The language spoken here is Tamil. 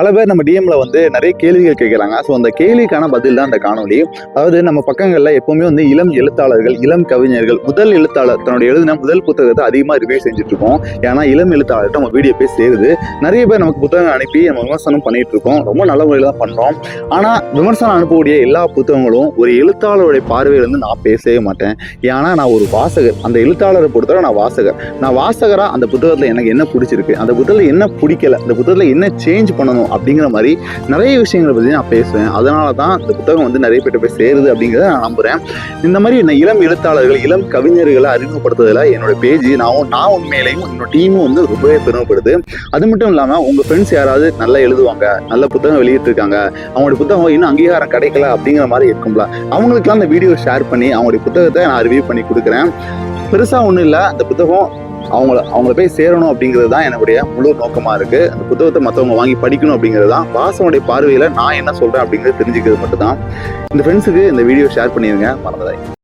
பல பேர் நம்ம டிஎம்ல வந்து நிறைய கேள்விகள் கேட்குறாங்க. ஸோ அந்த கேள்விக்கான பதில் தான் அந்த காணொலி அதாவது நம்ம பக்கங்களில் எப்பவுமே வந்து இளம் எழுத்தாளர்கள் இளம் கவிஞர்கள் முதல் எழுத்தாளர் தன்னுடைய எழுதின முதல் புத்தகத்தை அதிகமாக ரிவ்யூ செஞ்சுட்டு இருக்கோம். ஏன்னா இளம் எழுத்தாளர்கிட்ட நம்ம வீடியோ போய் சேருது. நிறைய பேர் நமக்கு புத்தகம் அனுப்பி நம்ம விமர்சனம் பண்ணிட்டு இருக்கோம். ரொம்ப நல்ல முறையில் தான் பண்ணுறோம் ஆனால் விமர்சனம் அனுப்பக்கூடிய எல்லா புத்தகங்களும் ஒரு எழுத்தாளருடைய பார்வையிலிருந்து நான் பேசவே மாட்டேன். ஏன்னா நான் ஒரு வாசகர். அந்த எழுத்தாளரை பொறுத்தவரை நான் வாசகர். நான் வாசகராக அந்த புத்தகத்தில் எனக்கு என்ன பிடிச்சிருக்கு? அந்த புத்தகத்தில் என்ன பிடிக்கல? அந்த புத்தகத்தில் என்ன சேஞ்ச் பண்ணணும்? அப்படிங்கிற மாதிரி நிறைய விஷயங்களை பற்றி நான் பேசுவேன். அதனால தான் இந்த புத்தகம் வந்து நிறைய பேர்ட்ட போய் சேருது அப்படிங்கிறத நான் நம்புகிறேன் இந்த மாதிரி நான் இளம் எழுத்தாளர்கள் இளம் கவிஞர்களை அறிமுகப்படுத்துறதுல என்னோட பேஜ் நான் நான் உண்மையிலையும் என்னோட டீமும் வந்து ரொம்பவே பெருமைப்படுது. அது மட்டும் இல்லாமல் உங்கள் ஃப்ரெண்ட்ஸ் யாராவது நல்லா எழுதுவாங்க நல்ல புத்தகம் வெளியிட்டிருக்காங்க அவங்களுடைய புத்தகம் இன்னும் அங்கீகாரம் கிடைக்கல அப்படிங்கிற மாதிரி இருக்கும்ல அவங்களுக்குலாம் அந்த வீடியோ ஷேர் பண்ணி அவங்களுடைய புத்தகத்தை நான் ரிவ்யூ பண்ணி கொடுக்குறேன். பெருசாக ஒன்றும் இல்லை அந்த புத்தகம் அவங்கள அவங்கள போய் சேரணும் அப்படிங்கிறது தான் என்னுடைய முழு நோக்கமாக இருக்குது அந்த புத்தகத்தை மற்றவங்க வாங்கி படிக்கணும் அப்படிங்கிறது தான் வாசனுடைய பார்வையில் நான் என்ன சொல்கிறேன் அப்படிங்கிறது தெரிஞ்சுக்கிறது மட்டும்தான். இந்த ஃப்ரெண்ட்ஸுக்கு இந்த வீடியோ ஷேர் பண்ணிடுங்க மறந்துடாதீங்க.